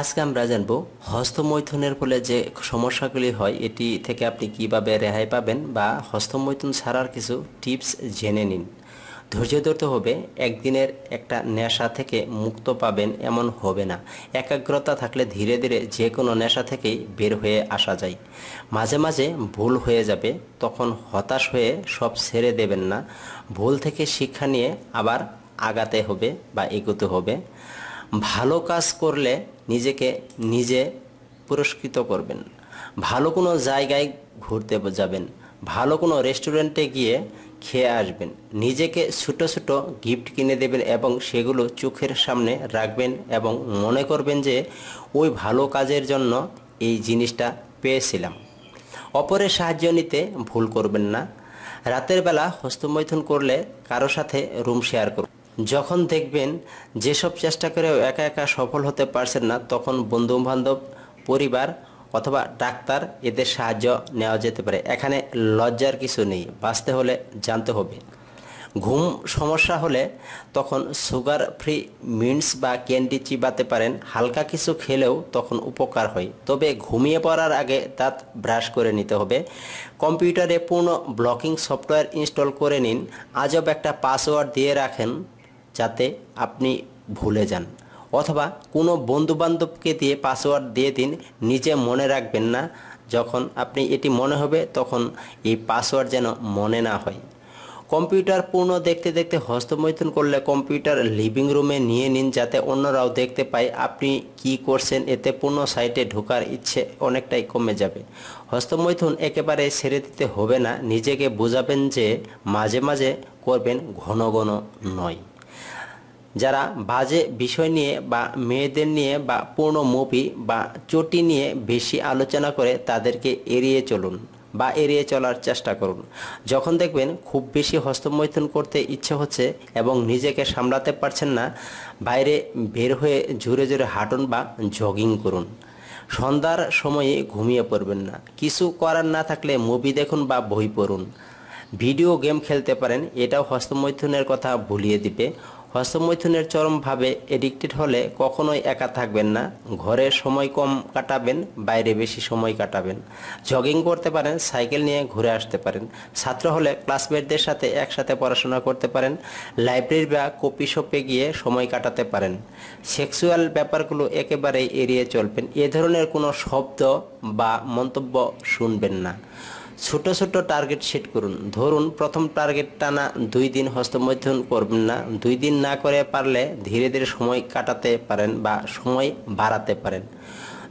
আজকে আমরা জানব হস্তমৈথুনের ফলে যে সমস্যাগুলি হয়, এটি থেকে আপনি কীভাবে রেহাই পাবেন বা হস্তমৈথুন ছাড়ার কিছু টিপস জেনে নিন। ধৈর্য ধরতে হবে, একদিনের একটা নেশা থেকে মুক্ত পাবেন এমন হবে না। একাগ্রতা থাকলে ধীরে ধীরে যে কোনো নেশা থেকেই বের হয়ে আসা যায়। মাঝে মাঝে ভুল হয়ে যাবে, তখন হতাশ হয়ে সব ছেড়ে দেবেন না। ভুল থেকে শিক্ষা নিয়ে আবার আগাতে হবে বা এগোতে হবে। ভালো কাজ করলে নিজেকে নিজে পুরস্কৃত করবেন। ভালো কোনো জায়গায় ঘুরতে যাবেন, ভালো কোনো রেস্টুরেন্টে গিয়ে খেয়ে আসবেন, নিজেকে ছোট ছোট গিফট কিনে দেবেন এবং সেগুলো চোখের সামনে রাখবেন এবং মনে করবেন যে, ওই ভালো কাজের জন্য এই জিনিসটা পেয়েছিলাম। অপরের সাহায্য নিতে ভুল করবেন না। রাতের বেলা হস্তমৈথুন করলে কারও সাথে রুম শেয়ার করুন। যখন দেখবেন যেসব চেষ্টা করেও একা একা সফল হতে পারছেন না, তখন বন্ধু বান্ধব পরিবার অথবা ডাক্তার এদের সাহায্য নেওয়া যেতে পারে। এখানে লজ্জার কিছু নেই, বাঁচতে হলে জানতে হবে। ঘুম সমস্যা হলে তখন সুগার ফ্রি মিন্টস বা ক্যান্ডি চিবাতে পারেন। হালকা কিছু খেলেও তখন উপকার হয়। তবে ঘুমিয়ে পড়ার আগে দাঁত ব্রাশ করে নিতে হবে। কম্পিউটারে পূর্ণ ব্লকিং সফটওয়্যার ইনস্টল করে নিন। আজব একটা পাসওয়ার্ড দিয়ে রাখেন। যাতে আপনি ভুলে যান। অথবা কোনো বন্ধুবান্ধবকে দিয়ে পাসওয়ার্ড দিয়ে দিন, নিজে মনে রাখবেন না। যখন আপনি এটি মনে হবে, তখন এই পাসওয়ার্ড যেন মনে না হয়। কম্পিউটার পূর্ণ দেখতে দেখতে হস্তমৈথুন করলে কম্পিউটার লিভিং রুমে নিয়ে নিন, যাতে অন্যরাও দেখতে পায় আপনি কি করছেন। এতে পূর্ণ সাইটে ঢোকার ইচ্ছে অনেকটাই কমে যাবে। হস্তমৈথুন একেবারে ছেড়ে দিতে হবে না। নিজেকে বোঝাবেন যে মাঝে মাঝে করবেন ঘন ঘন নয়। যারা বাজে বিষয় নিয়ে বা মেয়েদের নিয়ে বা পূর্ণ মুভি বা চটি নিয়ে বেশি আলোচনা করে তাদেরকে এড়িয়ে চলুন বা এড়িয়ে চলার চেষ্টা করুন। যখন দেখবেন খুব বেশি হস্তমৈথুন করতে ইচ্ছে হচ্ছে এবং নিজেকে সামলাতে পারছেন না, বাইরে বের হয়ে জোরে জোরে হাঁটুন বা জগিং করুন। সন্ধ্যার সময়ে ঘুমিয়ে পড়বেন না। কিছু করার না থাকলে মুভি দেখুন বা বই পড়ুন। ভিডিও গেম খেলতে পারেন, এটাও হস্তমৈথুনের কথা ভুলিয়ে দিবে। হস্তমৈথুনের চরমভাবে এডিক্টেড হলে কখনোই একা থাকবেন না। ঘরে সময় কম কাটাবেন, বাইরে বেশি সময় কাটাবেন। জগিং করতে পারেন সাইকেল নিয়ে ঘুরে আসতে পারেন। ছাত্র হলে ক্লাসমেটদের সাথে একসাথে পড়াশোনা করতে পারেন। লাইব্রেরি বা কপি শপে গিয়ে সময় কাটাতে পারেন। সেক্সুয়াল ব্যাপারগুলো একেবারেই এড়িয়ে চলবেন। এ ধরনের কোনো শব্দ বা মন্তব্য শুনবেন না। ছোট ছোট টার্গেট সেট করুন। ধরুন, প্রথম টার্গেট টানা দুই দিন হস্তমৈথুন করবেন না। দুই দিন না করে পারলে ধীরে ধীরে সময় কাটাতে পারেন বা সময় বাড়াতে পারেন।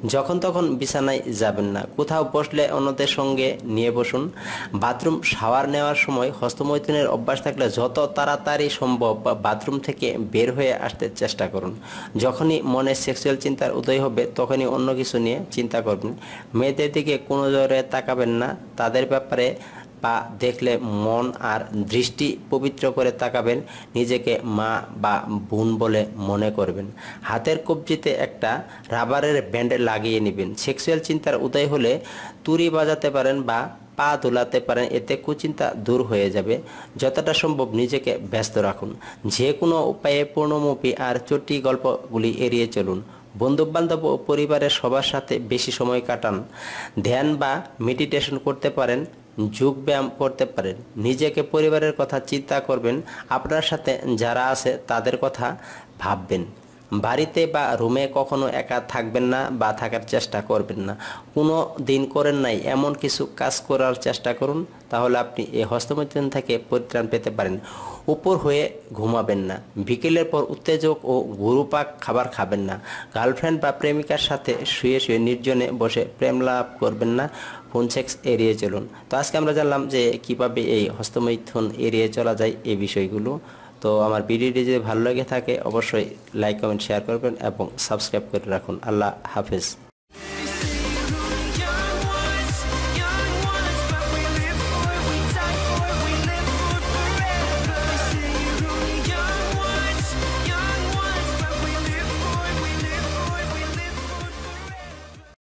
যখন তখন বিছানায় যাবেন না। কোথাও বসলে অন্যদের সঙ্গে নিয়ে বসুন। বাথরুম শাওয়ার নেওয়ার সময় হস্তমৈথুনের অভ্যাস থাকলে যত তাড়াতাড়ি সম্ভব বাথরুম থেকে বের হয়ে আসতে চেষ্টা করুন। যখনই মনে সেক্সুয়াল চিন্তার উদয় হবে, তখনই অন্য কিছু নিয়ে চিন্তা করবেন। মেয়েদের দিকে কোনো জোরে তাকাবেন না। তাদের ব্যাপারে বা দেখলে মন আর দৃষ্টি পবিত্র করে তাকাবেন, নিজেকে মা বা বোন বলে মনে করবেন। হাতের কবজিতে একটা রাবারের ব্যান্ড লাগিয়ে নেবেন। সেক্সুয়াল চিন্তার উদয় হলে তুরি বাজাতে পারেন বা পা দোলাতে পারেন, এতে কুচিন্তা দূর হয়ে যাবে। যতটা সম্ভব নিজেকে ব্যস্ত রাখুন। যে কোনো উপায়ে পূর্ণমুপী আর চটি গল্পগুলি এড়িয়ে চলুন। বন্ধুবান্ধব ও পরিবারের সবার সাথে বেশি সময় কাটান। ধ্যান বা মেডিটেশন করতে পারেন। যোগ ব্যায়াম করতে পারেন। নিজেকে পরিবারের কথা চিন্তা করবেন। আপনার সাথে যারা আছে তাদের কথা ভাববেন। বাড়িতে বা রুমে কখনো একা থাকবেন না বা থাকার চেষ্টা করবেন না। কোনো দিন করেন নাই, এমন কিছু কাজ করার চেষ্টা করুন, তাহলে আপনি এই হস্তমৈথুন থেকে পরিত্রাণ পেতে পারেন। উপর হয়ে ঘুমাবেন না। বিকেলের পর উত্তেজক ও গুরুপাক খাবার খাবেন না। গার্লফ্রেন্ড বা প্রেমিকার সাথে শুয়ে শুয়ে নির্জনে বসে প্রেম লাভ করবেন না। ফোন সেক্স এড়িয়ে চলুন। তো আজকে আমরা জানলাম যে কীভাবে এই হস্তমৈথুন এড়িয়ে চলা যায় এই বিষয়গুলো। তো আমার ভিডিওটি যদি ভালো লেগে থাকে, অবশ্যই লাইক কমেন্ট শেয়ার করবেন এবং সাবস্ক্রাইব করে রাখুন। আল্লাহ হাফেজ।